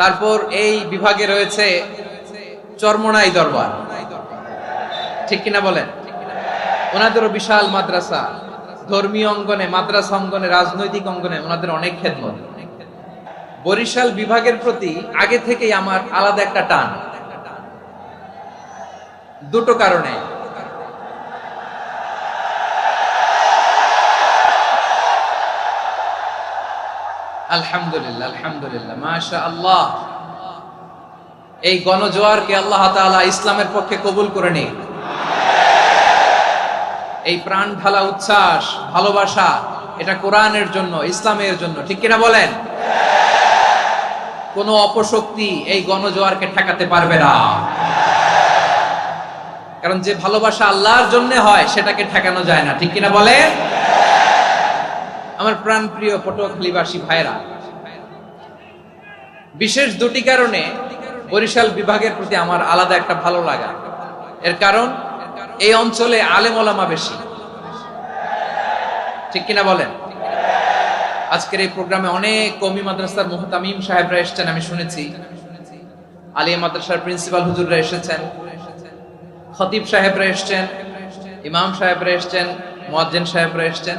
তারপর এই বিভাগে রয়েছে চরমনাই দরবার। ঠিক কিনা বলেন? ওনাদেরও বিশাল মাদ্রাসা। ধর্মীয় অঙ্গনে, মাদ্রাসা অঙ্গনে, রাজনৈতিক অঙ্গনে ওনাদের অনেক খেদমত। বরিশাল বিভাগের প্রতি আগে থেকেই আমার আলাদা একটা টান। দুটো কারণে। আলহামদুলিল্লাহ আলহামদুলিল্লাহ। মাশা আল্লাহ এই গণজোয়ারকে আল্লাহ তাআলা ইসলামের পক্ষে কবুল করে নিক। এই প্রাণ ঢালা উচ্ছ্বাস, ভালোবাসা, এটা কোরআনের জন্য, ইসলামের জন্য, ঠিক কিনা বলেন? কোন অপশক্তি এই গণজোয়ারকে ঠেকাতে পারবে না। কারণ যে ভালোবাসা আল্লাহর জন্য হয়, সেটাকে ঠেকানো যায় না, ঠিক কিনা বলেন? আমার প্রাণ প্রিয় পটুয়াখালীবাসী ভাইরা বিশেষ দুটি কারণে বরিশাল বিভাগের প্রতি আমার আলাদা একটা ভালো লাগা। এর কারণ, এই অঞ্চলে আলেম ওলামা বেশি। ঠিক কিনা বলেন? আজকের এই প্রোগ্রামে অনেক কমি মাদ্রাসার মুহতামিম সাহেবরা এসেছেন, আমি শুনেছি। আলিয়া মাদ্রাসার প্রিন্সিপাল হুজুররা এসেছেন। খতিব সাহেবরা এসেছেন, ইমাম সাহেবরা এসেছেন, মুয়াজ্জিন সাহেবরা এসেছেন।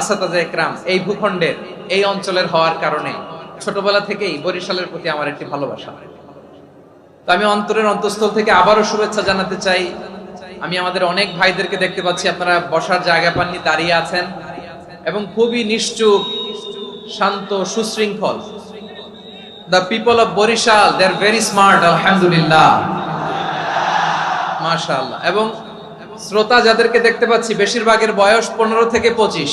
আসাতাজা একরাম, এই ভূখণ্ডের, এই অঞ্চলের হওয়ার কারণে ছোটবেলা থেকেই বরিশালের প্রতি আমার একটি ভালোবাসা। তো আমি অন্তরের অন্তঃস্থল থেকে আবারও শুভেচ্ছা জানাতে চাই। আমি আমাদের অনেক ভাইদেরকে দেখতে পাচ্ছি, আপনারা বসার জায়গা পাননি, দাঁড়িয়ে আছেন। এবং খুবই নিশ্চুপ, শান্ত, সুশৃঙ্খল। The people of Barisal they are very smart আলহামদুলিল্লাহ। মাশাআল্লাহ। এবং শ্রোতা যাদেরকে দেখতে পাচ্ছি, বেশিরভাগের বয়স পনেরো থেকে পঁচিশ।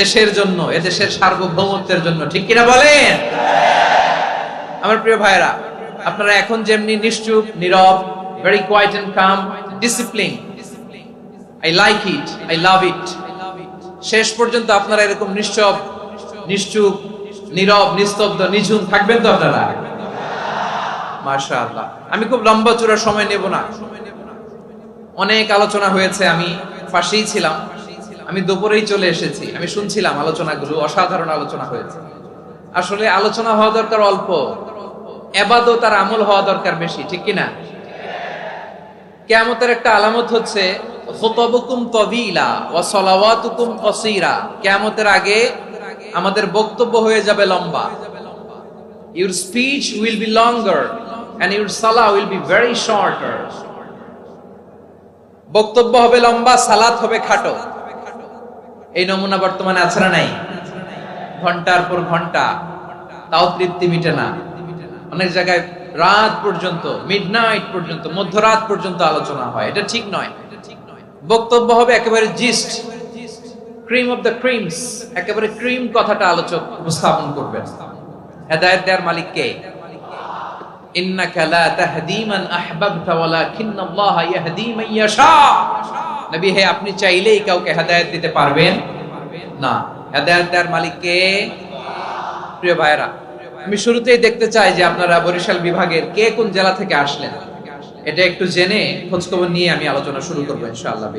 দেশের জন্য, এদেশের সার্বভৌমত্বের জন্য, ঠিক কিনা বলেন? আমার প্রিয় ভাইরা আপনারা এখন যেমনি নিশ্চুপ, নীরব very quiet and calm discipline I like it I love it শেষ পর্যন্ত আপনারা এরকম নিশ্চব, নিশ্চুপ, নীরব, নিস্তব্ধ, নিঝুম থাকবেন তো আপনারা? মাশাআল্লাহ। আমি খুব লম্বা চূড়া সময় নেব না। অনেক আলোচনা হয়েছে, আমি পাশেই ছিলাম। আমি দুপুরেই চলে এসেছি। আমি শুনছিলাম আলোচনাগুলো, অসাধারণ আলোচনা হয়েছে। আসলে আলোচনা হওয়া দরকার অল্প। এবাদত আর আমল হওয়া দরকার বেশি, ঠিক কিনা কেয়ামতের একটা আলামত হচ্ছে আগে আমাদের বক্তব্য হয়ে যাবে লম্বা। Your speech will be longer and your সালা উইল বি ভেরি শর্টার বক্তব্য হবে লম্বা, সালাত হবে খাটো। এই নমুনা বর্তমানে আছে না নাই? ঘণ্টার পর ঘণ্টা। তাও তৃপ্তি মিটে না। অনেক জায়গায় রাত পর্যন্ত মিডনাইট পর্যন্ত, মধ্যরাত পর্যন্ত আলোচনা হয়। এটা ঠিক নয়। বক্তব্য হবে একেবারে gist cream of the creams একেবারে ক্রিম কথাটা আলোচক উপস্থাপন করবে হেদায়েত দেওয়ার মালিক কে? ইন্নাকা লা তাহদি মান আহবাবতা ওয়ালাকিন্নাল্লাহ ইয়াহদি মান ইয়াশা। নবী হে, আপনি চাইলেই কাউকে হেদায়েত দিতে পারবেন না। হেদায়েত দেওয়ার মালিক কে? প্রিয় ভাইরা আমি শুরুতেই দেখতে চাই যে আপনারা বরিশাল বিভাগের কে কোন জেলা থেকে আসলেন। এটা একটু জেনে খোঁজখবর নিয়ে আমি আলোচনা শুরু করব ইনশাআল্লাহ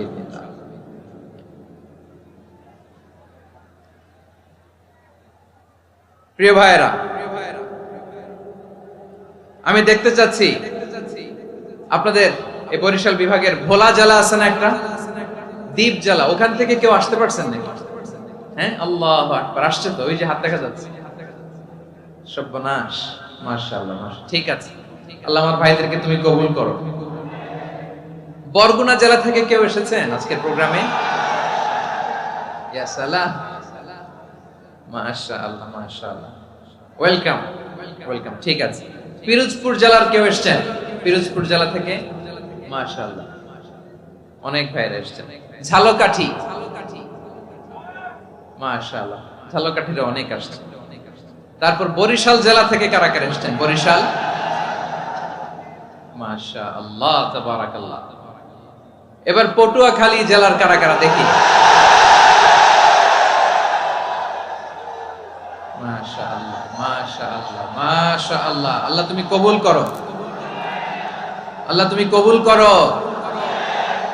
প্রিয় ভাইরা আমি দেখতে চাচ্ছি, আপনাদের এই বরিশাল বিভাগের ভোলা জেলা আছে না একটা? দ্বীপ জ্বালা, ওখান থেকে কেউ আসতে পারছেন নাকি? হ্যাঁ? আল্লাহ আসছে তো, ওই যে হাত দেখা যাচ্ছে। সর্বনাশ, মাশাআল্লাহ ঠিক আছে। আল্লাহ আমার ভাইদেরকে তুমি কবুল করো। বরগুনা জেলা থেকে কেউ এসেছেন আজকের প্রোগ্রামে? ওয়েলকাম ওয়েলকাম, ঠিক আছে। পিরোজপুর জেলার কেউ এসেছেন? পিরোজপুর জেলা থেকে? মাশাআল্লাহ। অনেক ভাইরা এসেছেন। ঝালকাঠি। মাশাআল্লাহ। ঝালকাঠির অনেক তারপর বরিশাল জেলা থেকে কারা কারা এসেছেন? বরিশাল? এবার পটুয়াখালী জেলার কারা কারা দেখি? মাশা আল্লাহ মাশা আল্লাহ মাশা আল্লাহ আল্লাহ তুমি কবুল করো। আল্লাহ তুমি কবুল করো।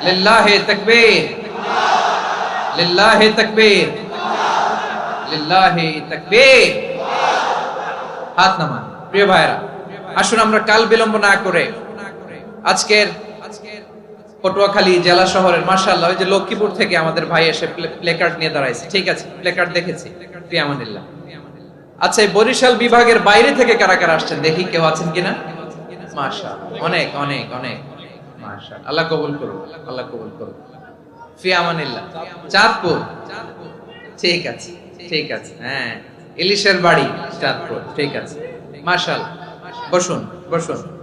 লিল্লাহে তাকবীর। লিল্লাহে তাকবীর। লিল্লাহে তাকবীর। হাত নামান। প্রিয় ভাইরা আসুন আমরা কাল বিলম্ব না করে আজকের পটুয়াখালী জেলা শহরের মার্শাল্লাহ ওই যে লক্ষ্মীপুর থেকে আমাদের ভাই এসে প্লেকার্ড নিয়ে দাঁড়াইছে। ঠিক আছে প্লেকার্ড দেখেছি। প্রিয়ামানিল্লাহ। আচ্ছা এই বরিশাল বিভাগের বাইরে থেকে কারা কারা আসছেন? দেখি কেউ আছেন কিনা? মাশা অনেক অনেক অনেক। আল্লাহ কবুল করুন আল্লাহ কবুল করুন ফিয়ামানিল্লাহ। চাঁদপুর। ঠিক আছে ঠিক আছে হ্যাঁ। ইলিশের বাড়ি, চাঁদপুর। ঠিক আছে। মাশাল বসুন বসুন।